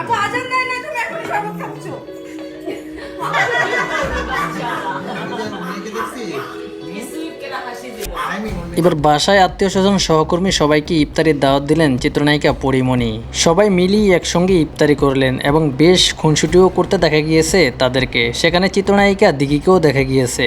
আপু, আজান দেয় না তুমি এখন এবার বাসায় আত্মীয় স্বজন সহকর্মী সবাইকে ইফতারির দাওয়াত দিলেন চিত্রনায়িকা পরিমণি। সবাই মিলিয়ে একসঙ্গে ইফতারি করলেন এবং বেশ খুনসুটিও করতে দেখা গিয়েছে তাদেরকে। সেখানে চিত্রনায়িকা দিঘিকেও দেখা গিয়েছে।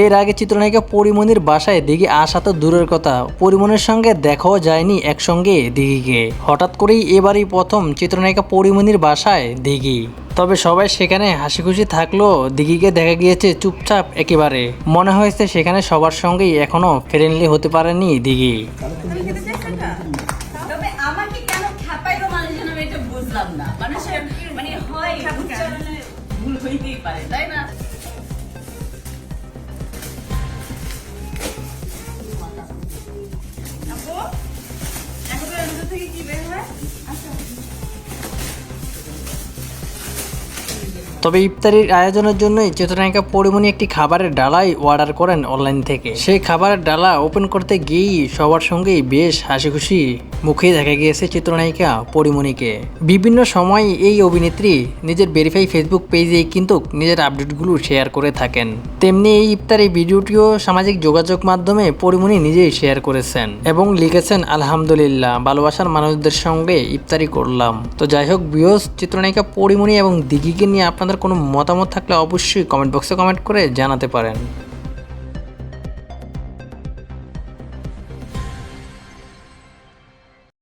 এর আগে চিত্রনায়িকা পরিমণির বাসায় দিঘি আসা তো দূরের কথা। পরিমণির সঙ্গে দেখাও যায়নি একসঙ্গে দিঘিকে। হঠাৎ করেই এবারই প্রথম চিত্রনায়িকা পরিমণির বাসায় দিঘি। তবে সবাই সেখানে হাসি খুশি থাকলেও দিঘিকে দেখা গিয়েছে চুপচাপ একেবারে। মনে হয়েছে সেখানে সবার সঙ্গেই এখনও ফ্রেন্ডলি হতে পারেনি দিঘি। তুমি খেতে চাইছো এটা তবে আমাকে কেন খাপাইলো মানুষ যেন আমি এটা বুঝলাম না। মানুষের মানে হয় পারে, তাই না? থেকে কি বের হয়? আচ্ছা। তবে ইফতারির আয়োজনের জন্যই চিত্রনায়িকা পরিমণি একটি খাবারের ডালাই অর্ডার করেন অনলাইন থেকে। সেই খাবারের ডালা ওপেন করতে গিয়েই সবার সঙ্গেই বেশ হাসি খুশি মুখেই দেখা গিয়েছে চিত্রনায়িকা পরিমণিকে। বিভিন্ন সময় এই অভিনেত্রী নিজের ভেরিফাই ফেসবুক পেজে কিন্তু নিজের আপডেটগুলো শেয়ার করে থাকেন। তেমনি এই ইফতারি ভিডিওটিও সামাজিক যোগাযোগ মাধ্যমে পরিমণি নিজেই শেয়ার করেছেন এবং লিখেছেন, আলহামদুলিল্লাহ, ভালোবাসার মানুষদের সঙ্গে ইফতারি করলাম। তো যাই হোক বিয়স চিত্রনায়িকা পরিমণি এবং দিঘিকে নিয়ে আপনাদের কোনো মতামত থাকলে অবশ্যই কমেন্ট বক্সে কমেন্ট করে জানাতে পারেন।